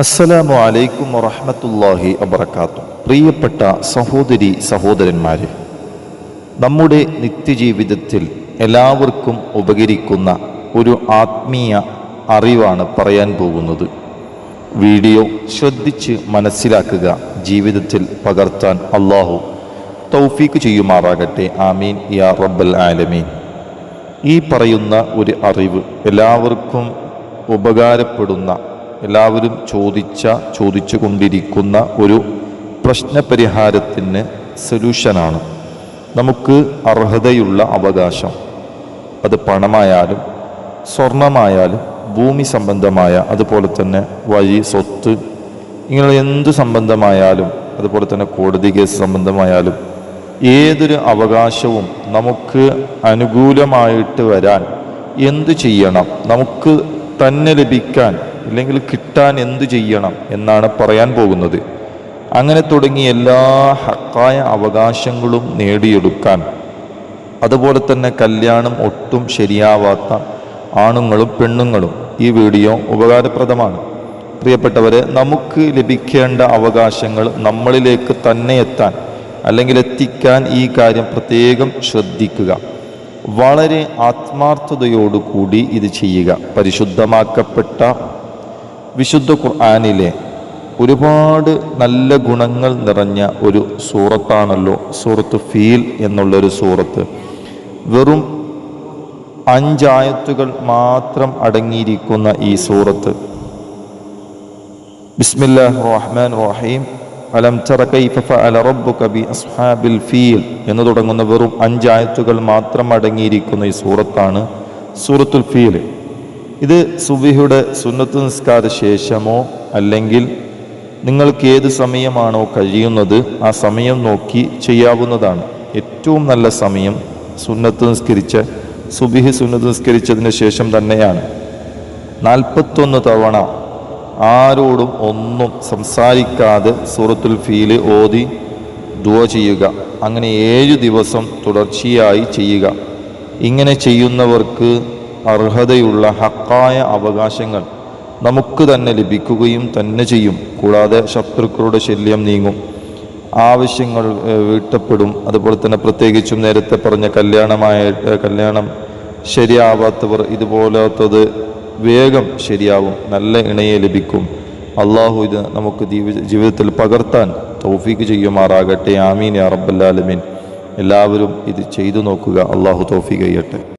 അസ്സലാമു അലൈക്കും വറഹമത്തല്ലാഹി വബർക്കാത്തു പ്രിയപ്പെട്ട സഹോദരി സഹോദരന്മാരെ നമ്മുടെ നിത്യജീവിതത്തിൽ എല്ലാവർക്കും ഉപകരിക്കുന്ന ഒരു ആത്മീയ അറിവാണ് പറയാൻ പോകുന്നത്. വീഡിയോ ശ്രദ്ധിച്ച് മനസ്സിലാക്കുക ജീവിതത്തിൽ പകർത്താൻ അള്ളാഹു തൗഫീക്ക് ചെയ്യുമാറാകട്ടെ. ആമീൻ. യാ റബ്ബൽ ആലമീൻ. ഈ പറയുന്ന ഒരു അറിവ് എല്ലാവർക്കും ഉപകാരപ്പെടുന്ന എല്ലാവരും ചോദിച്ച ചോദിച്ചു കൊണ്ടിരിക്കുന്ന ഒരു പ്രശ്നപരിഹാരത്തിന് സൊല്യൂഷനാണ്. നമുക്ക് അർഹതയുള്ള അവകാശം. അത് പണമായാലും സ്വർണമായാലും ഭൂമി സംബന്ധമായ അതുപോലെ തന്നെ വഴി സ്വത്ത് ഇങ്ങനെയുള്ള എന്ത് സംബന്ധമായാലും അതുപോലെ തന്നെ കോടതി കേസ് സംബന്ധമായാലും ഏതൊരു അവകാശവും നമുക്ക് അനുകൂലമായിട്ട് വരാൻ എന്തു ചെയ്യണം? നമുക്ക് തന്നെ ലഭിക്കാൻ ഇല്ലെങ്കിൽ കിട്ടാൻ എന്തു ചെയ്യണം എന്നാണ് പറയാൻ പോകുന്നത്. അങ്ങനെ തുടങ്ങി എല്ലാ ഹക്കായ അവകാശങ്ങളും നേടിയെടുക്കാൻ അതുപോലെ തന്നെ കല്യാണം ഒട്ടും ശരിയാവാത്ത ആണുങ്ങളും പെണ്ണുങ്ങളും ഈ വീഡിയോ ഉപകാരപ്രദമാണ്. പ്രിയപ്പെട്ടവരെ നമുക്ക് ലഭിക്കേണ്ട അവകാശങ്ങൾ നമ്മളിലേക്ക് തന്നെ എത്താൻ അല്ലെങ്കിൽ എത്തിക്കാൻ ഈ കാര്യം പ്രത്യേകം ശ്രദ്ധിക്കുക. വളരെ ആത്മാർത്ഥതയോടുകൂടി ഇത് ചെയ്യുക. പരിശുദ്ധമാക്കപ്പെട്ട വിശുദ്ധ ഖുർആാനിലെ ഒരുപാട് നല്ല ഗുണങ്ങൾ നിറഞ്ഞ ഒരു സൂറത്താണല്ലോ സൂറത്ത് ഫീൽ എന്നുള്ളൊരു സൂറത്ത്. വെറും അഞ്ചായത്തുകൾ മാത്രം അടങ്ങിയിരിക്കുന്ന ഈ സൂറത്ത്. ബിസ്മില്ലാഹ് റഹ്മാൻ റഹീം. അലം അസ്ഹാബിൽ ഫീൽ എന്ന് തുടങ്ങുന്ന വെറും അഞ്ചായത്തുകൾ മാത്രം അടങ്ങിയിരിക്കുന്ന ഈ സൂറത്താണ് സൂറത്തുൽ ഫീൽ. ഇത് സുബിഹയുടെ സുന്നത്ത് നിസ്കാര ശേഷമോ അല്ലെങ്കിൽ നിങ്ങൾക്ക് ഏത് സമയമാണോ കഴിയുന്നത് ആ സമയം നോക്കി ചെയ്യാവുന്നതാണ്. ഏറ്റവും നല്ല സമയം സുന്നത്ത് നിസ്കരിച്ച സുബിഹി സുന്നത്ത് നിസ്കരിച്ചതിന് ശേഷം തന്നെയാണ്. നാൽപ്പത്തൊന്ന് തവണ ആരോടും ഒന്നും സംസാരിക്കാതെ സൂറത്തുൽ ഫീൽ ഓതി ദുവ ചെയ്യുക. അങ്ങനെ ഏഴ് ദിവസം തുടർച്ചയായി ചെയ്യുക. ഇങ്ങനെ ചെയ്യുന്നവർക്ക് അർഹതയുള്ള ഹക്കായ അവകാശങ്ങൾ നമുക്ക് തന്നെ ലഭിക്കുകയും തന്നെ ചെയ്യും. കൂടാതെ ശത്രുക്കളുടെ ശല്യം നീങ്ങും. ആവശ്യങ്ങൾ വീട്ടപ്പെടും. അതുപോലെ തന്നെ പ്രത്യേകിച്ചും നേരത്തെ പറഞ്ഞ കല്യാണമായ കല്യാണം ശരിയാവാത്തവർ ഇതുപോലത്തത് വേഗം ശരിയാവും. നല്ല ഇണയെ ലഭിക്കും. അള്ളാഹു ഇത് നമുക്ക് ജീവി- ജീവിതത്തിൽ പകർത്താൻ തൗഫീക്ക് ചെയ്യുമാറാകട്ടെ. ആമീൻ അറബല്ലാലമീൻ എല്ലാവരും ഇത് ചെയ്തു നോക്കുക. അള്ളാഹു തൗഫീക്ക് ചെയ്യട്ടെ.